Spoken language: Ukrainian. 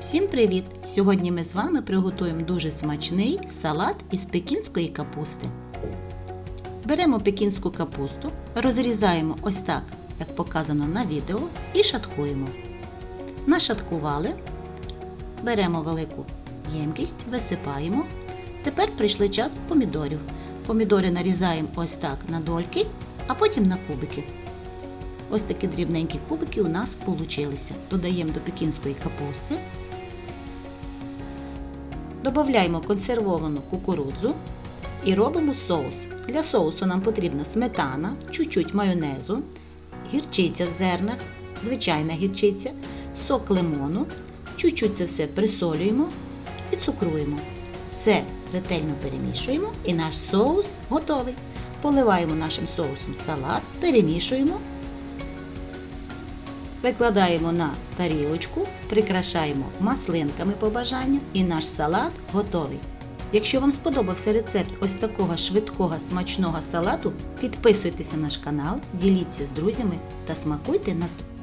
Всім привіт! Сьогодні ми з вами приготуємо дуже смачний салат із пекінської капусти. Беремо пекінську капусту, розрізаємо ось так, як показано на відео, і шаткуємо. Нашаткували, беремо велику ємкість, висипаємо. Тепер прийшли час помідорів. Помідори нарізаємо ось так на дольки, а потім на кубики. Ось такі дрібненькі кубики у нас получилися. Додаємо до пекінської капусти. Додаємо консервовану кукурудзу і робимо соус. Для соусу нам потрібна сметана, чуть-чуть майонезу, гірчиця в зернах, звичайна гірчиця, сок лимону. Чуть-чуть це все присолюємо і цукруємо. Все ретельно перемішуємо і наш соус готовий. Поливаємо нашим соусом салат, перемішуємо Викладаємо на тарілочку, прикрашаємо маслинками по бажанню і наш салат готовий. Якщо вам сподобався рецепт ось такого швидкого смачного салату, підписуйтесь на наш канал, діліться з друзями та смакуйте наступного.